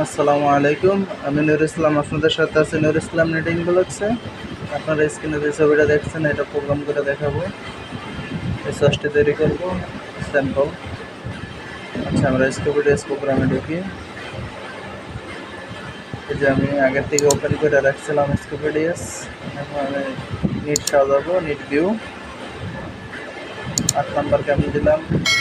আসসালামু আলাইকুম। আমি নুর ইসলাম, আপনাদের সাথে আছি নুর ইসলাম নিটিং ব্লগসে আপনারা স্ক্রিনে যে ছবিটা দেখছেন, এটা প্রোগ্রাম করে দেখাবো। এই সসটি তৈরি করব স্যাম্পল আচ্ছা আমরা স্কোপিডিএস প্রোগ্রামে ঢুকি। এই যে আমি আগের থেকে ওপেন করে রাখছিলাম স্কোপিডিএস এখন আমি নিট সাজাবো নিট ভিউ আট নাম্বার ক্যাম্প দিলাম,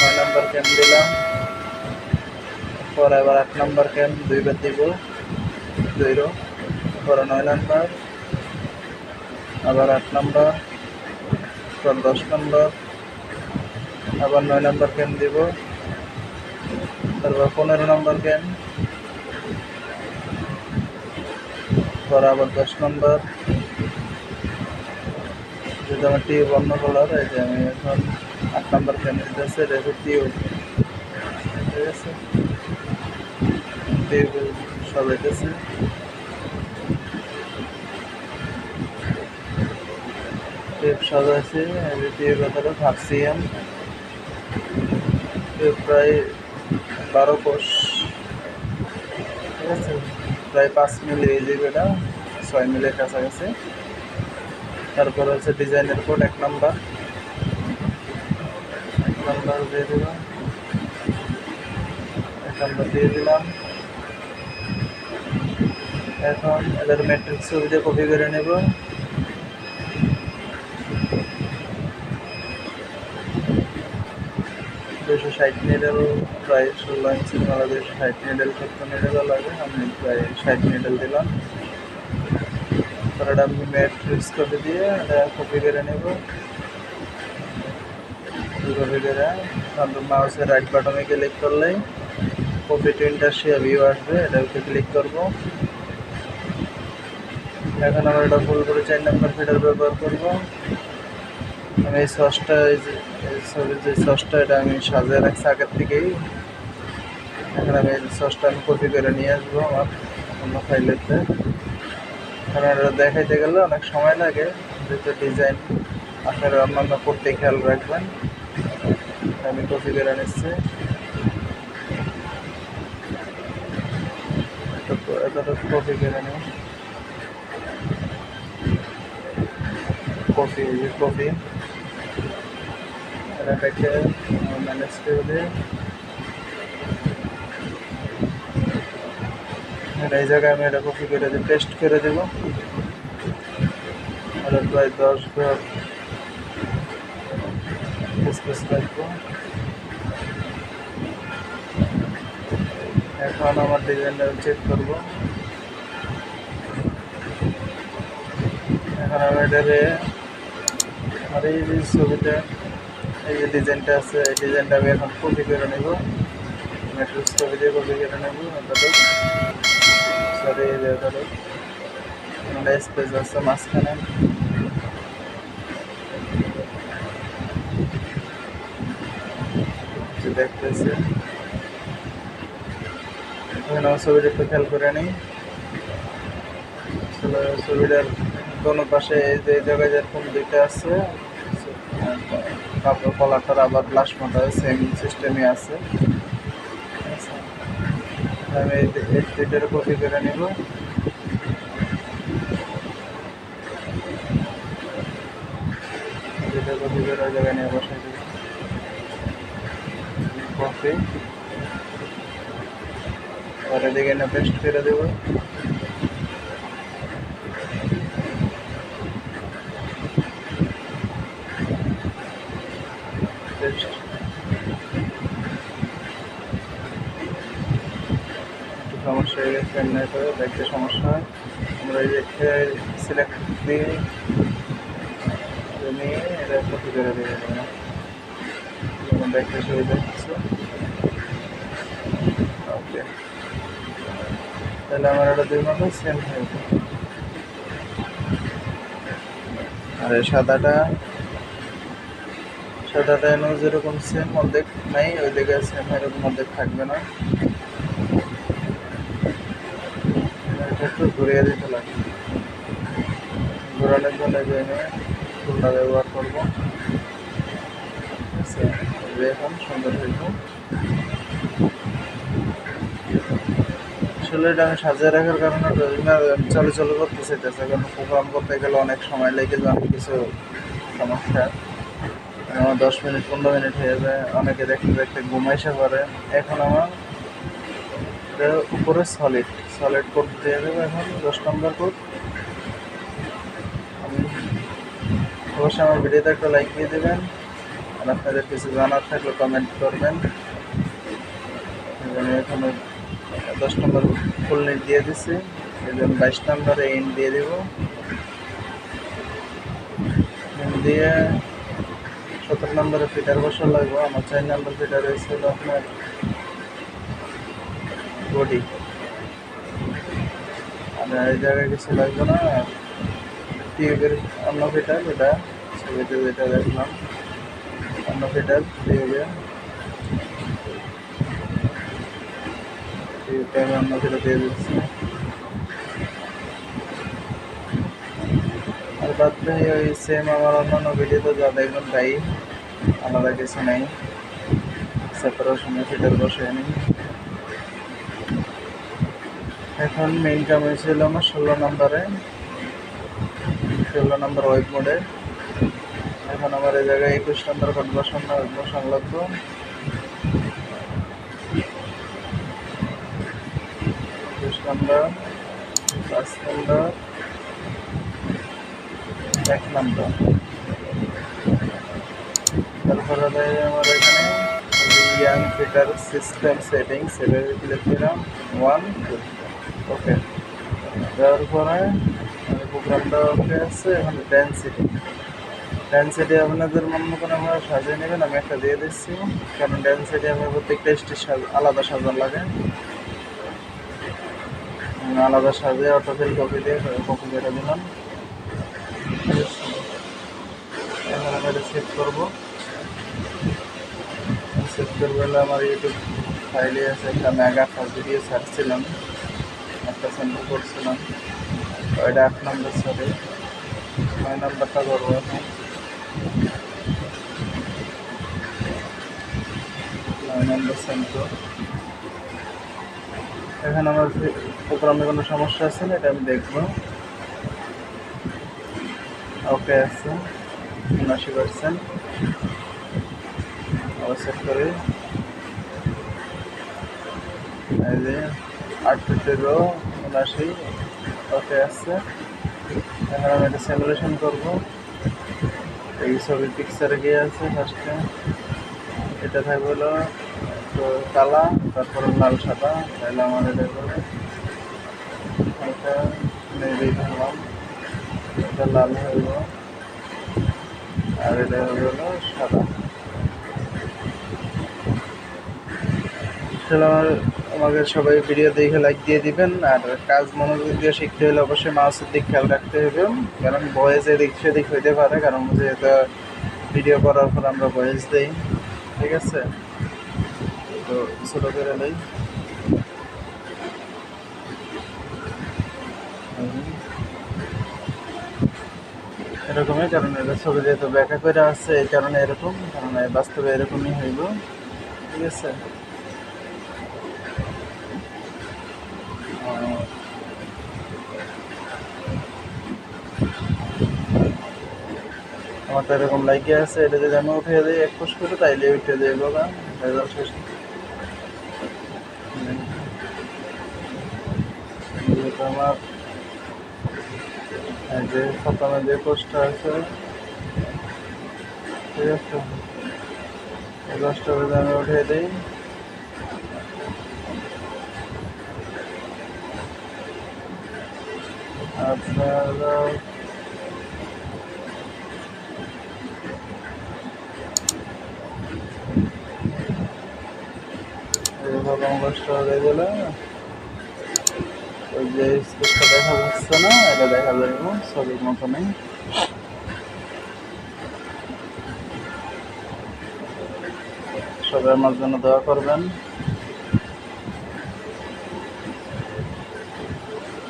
নয় নাম্বার ক্যাম্প দিলাম। পর আবার আট নাম্বার ক্যাম্প দুইবার দিব দুই রো পরে নয় নাম্বার আবার আট নাম্বার পর দশ নাম্বার আবার নয় নাম্বার ক্যাম্প দিব। তারপর পনেরো নাম্বার ক্যাম্প পর আবার দশ নাম্বার যেটা আমার টিউব অন্য কালার এই যে আমি এখন আট নাম্বার ক্যাম্প দিতেছে, এটা হচ্ছে টিউব ঠিক আছে? টিউব সব এসেছে টিউব সাজাইছে যে টিউব হলো প্রায় বারো কোষ। ঠিক আছে? প্রায় পাঁচ মিলি এই যে এটা ছয় মিলের কাছাকাছি। তারপর হচ্ছে ডিজাইনের কোড, এক নাম্বার। এক নাম্বার দিয়ে দিলাম। এক নাম্বার দিয়ে দিলাম। এখন এদের ম্যাট্রিক্স ছবিটা কপি করে নেব। দুশো ষাট নিডেল প্রায় ষোলো ইঞ্চি মেলা দুশো ষাট নিডেল সত্তর নিডেলও লাগে। আমি প্রায় ষাট নিডেল দিলাম। তারপরে আমি ম্যাট্রিক্স কপি দিয়ে এটা কপি করে নেব। কপি করে তারপর মাউসের রাইট বাটনে ক্লিক করলেই কপি টু ইন্ডাস্ট্রিয়া ভিউ আসবে। এটাকে ক্লিক করব। এখন আমরা এটা ফুল করে চার নাম্বার ফিডার ব্যবহার করব। আমি এই সসটা এই যে ছবির যে সসটা এটা আমি সাজিয়ে রাখছি আগের থেকেই। এখন আমি এই সসটা আমি কপি করে নিয়ে আসব আমার অন্য ফাইলেতে কারণ এটা দেখাইতে গেলে অনেক সময় লাগে, যেহেতু ডিজাইন আপনারা অন্যান্য করতে খেয়াল রাখবেন। আমি কপি করে নিচ্ছি। এতটা কপি করে নিই। কফি এই যে কফি এটাকে ম্যানেজ করে দিই আর এই জায়গায় আমি এটা কপি করে দিই পেস্ট করে দেব। আর প্রায় দশ ঘর স্পেস রাখব এখন আমার ডিজাইনটা চেক করব। এখন আমি এটারে আমার এই যে ছবিটা, এই যে ডিজাইনটা আছে, এই ডিজাইনটা আমি এখন কপি করে নেব। ম্যাট্রিক্স কপি দিয়ে কপি করে নেব সরি এই যে স্পেস আছে মাঝখানে। দেখতেছে। এখানে আমার ছবিটা একটু খেয়াল করে নিই। ছবিটার দোনো পাশে এই যে জায়গায় যেরকম দুইটা আছে, তারপর কলারটার আবার গ্লাস মতো সেম সিস্টেমই আছে। আমি এই দুইটার কপি করে নিব। দুইটা কপি করে জায়গায় নিয়ে কপি। আর এদিকে না পেস্ট করে দেবো পেস্ট সমস্যা হয়ে গেছে নেটে দেখতে সমস্যা হয়। আমরা এই যে সিলেক্ট দিয়ে নিয়ে এটা কপি করে দেবো যেমন দেখতে সুবিধা হচ্ছে ওকে। তাহলে আমার এটা দুই মতো সেম হয়ে আর এই সাদাটা সাদাটা এনে যেরকম সেম অর্ধেক নাই, ওই দিকে সেম এরকম অর্ধেক থাকবে না এটা একটু ঘুরিয়ে দিতে লাগে। ঘোরানোর জন্য যে ফুলটা ব্যবহার করব। যে এখন সুন্দর হইব। আসলে আমি সাজিয়ে রাখার কারণে চলে চলে করতে চাইতেছে কারণ প্রোগ্রাম করতে গেলে অনেক সময় লেগে যায়, অনেক কিছু সমস্যা। আমার দশ মিনিট, পনেরো মিনিট হয়ে যায়, অনেকে দেখতে দেখতে ঘুমাইসে পারে। এখন আমার উপরে সলিড সলিড কোড দিয়ে দেবো এখন, দশ নম্বর কোড অবশ্যই আমার ভিডিওতে একটা লাইক দিয়ে দেবেন। আর আপনাদের কিছু জানার থাকলে কমেন্ট করবেন। এখানে দশ নম্বর ফুল নেট দিয়ে দিচ্ছি জন্য বাইশ নম্বরে ইন দিয়ে দেব। ইন দিয়ে সতেরো নম্বরে ফিটার বসা লাগবে। আমার চার নম্বর ফিটার হয়েছিল আপনার বডি এই কিছু লাগবে না টিউবের অন্য ফিটার এটা যেটা দেখলাম অন্য ফিটার টিউবের টিউবটা অন্য ফিটার দিয়ে দিচ্ছি। আর বাদ বাকি ওই সেম আমার অন্যান্য ভিডিওতে যা দেখবেন তাই। আলাদা কিছু নেই। সেপারেশনে ফিটার বসে নিই। এখন মেইন কাম হয়েছিল আমার ষোলো নম্বরে। ষোলো নম্বর ওয়েব মোডে এখন আমার এই জায়গায় একুশ নম্বর বসানো লাগবে একুশ নম্বর, পাঁচ নম্বর, এক নম্বর। তারপরে আমার এখানে ইয়াং ফিটার সিস্টেম সেটিংস এটা ক্লিক দিলাম। ওয়ান টু ওকে দেওয়ার পরে প্রোগ্রামটা ওকে আছে এখন ডেন্সিটি ডেন্সিটি আপনাদের মন মতন আপনারা সাজিয়ে নেবেন, আমি একটা দিয়ে দিচ্ছি। কারণ ডেন্সিটি আমার প্রত্যেকটা স্টেজ আলাদা সাজান লাগে। আলাদা সাজিয়ে অটোফিল কপি দিয়ে কপি করে দিলাম। এখন আমি এটা সেভ করব। সেভ করব আমার ইউটিউব ফাইলে আছে একটা মেগা ফার্স্ট ভিডিও ছাড়ছিলাম। একটা সেন্টার করছিলাম ওইটা আট নম্বর সরি নয় নম্বরটা করব এখন। নয় নম্বর সেন্টার এখানে আমার প্রোগ্রামে কোনো সমস্যা আছে না, এটা আমি দেখব। ওকে, আছে। উনাশি পার্সেন্ট আবার সেট করে। এই যে আটষট্টি রো উনাশি ওকে আসছে এখন আমি এটা সিমুলেশন করব। এই ছবি পিকচারে গিয়ে আছে ফার্স্টে এটা থাকবে হলো কালা, তারপরে লাল, সাদা, তাহলে আমার এটা করে এটা নেবে ধরলাম এটা লাল হইব আর এটা হবে হলো সাদা। আসলে আমার আমাকে সবাই ভিডিও দেখে লাইক দিয়ে দিবেন। আর কাজ মনোযোগ দিয়ে শিখতে হলে অবশ্যই মাউসের দিক খেয়াল রাখতে হবে। কারণ বয়েস এদিক সেদিক হইতে পারে, কারণ যেহেতু ভিডিও করার পর আমরা বয়েস দিই। ঠিক আছে? তো ছোটো করে নেই। এরকমই, কারণ এটা ছবি যেহেতু ব্যাখ্যা করে আসছে এই কারণে এরকম, কারণ বাস্তবে এরকমই হইব। ঠিক আছে? আমার তো এরকম লাইকে আছে, এটা যদি আমি উঠে দিই, এক করে তাইলে উঠে দিয়ে বাবা রেজাল্ট শেষ আমার যে প্রথমে যে পোস্টটা আছে, ঠিক আছে? এই পোস্টটা যদি আমি উঠে দিই আপনারা এইভাবে অঙ্গসটা হয়ে গেলে ওই যে স্পেসটা দেখা যাচ্ছে না, এটা দেখা যাবে ছবির মতনই। সবাই আমার জন্য দোয়া করবেন।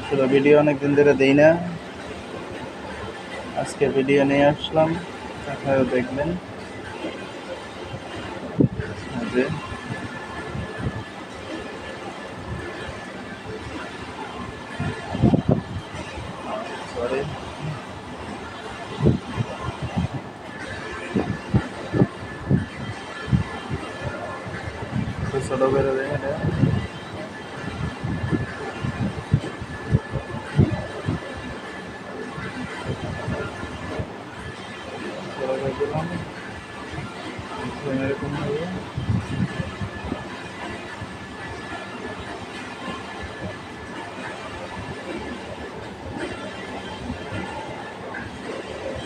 আসলে ভিডিও অনেক দিন ধরে দেই না। আজকে ভিডিও নিয়ে আসলাম আপনারা দেখবেন। যে।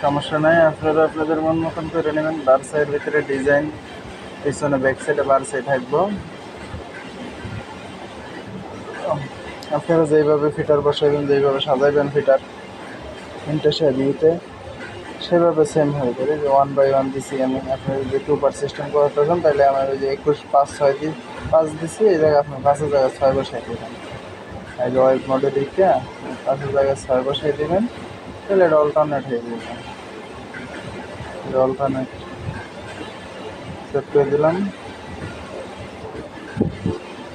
সমস্যা নাই, আপনারা আপনাদের মন মতন করে নেবেন। বার সাইড ভিতরে ডিজাইন পিছনে ব্যাক সাইডে বার সাইড থাকব। আপনারা যেইভাবে ফিটার বসাবেন যেইভাবে সাজাইবেন ফিটার ইন্টারশিয়া দিতে সেভাবে সেম হয়ে যাবে। যে ওয়ান বাই ওয়ান দিছি আমি, আপনি যদি টু পার সিস্টেম করতে চান তাহলে আমার ওই যে একুশ, পাঁচ, ছয় দিই, পাঁচ দিছি, এই জায়গায় আপনার পাঁচের জায়গায় ছয় বসাই দেবেন। এই যে মডেল দিকটা পাঁচের জায়গায় ছয় বসাই দেবেন, তাহলে এটা অল্টারনেট হয়ে যাবে। অল্টারনেট সেট করে দিলাম।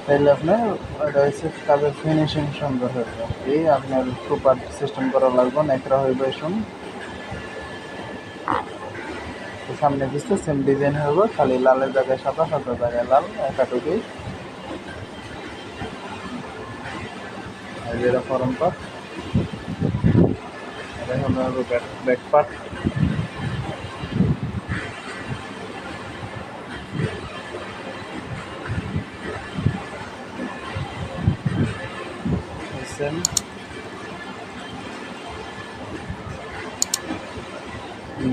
তাহলে আপনার এটা হচ্ছে কাজের ফিনিশিং সুন্দর যাবে এই আপনার টু পার্ট সিস্টেম করা লাগবে নেকড়া হইবে শুন সামনে পিছতে সেম ডিজাইন হবে খালি লালের জায়গায় সাদা সাদা জায়গায় লাল, একাটুকুই। আর যেটা ফরম পার্ট এটা হলো ব্যাক পার্ট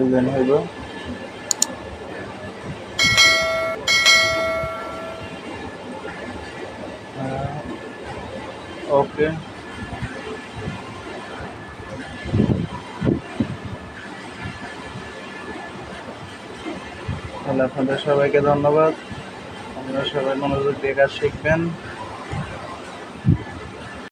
ডিজাইন হইব। ওকে। তাহলে আপনাদের সবাইকে ধন্যবাদ। আপনারা সবাই মনোযোগ দিয়ে কাজ শিখবেন।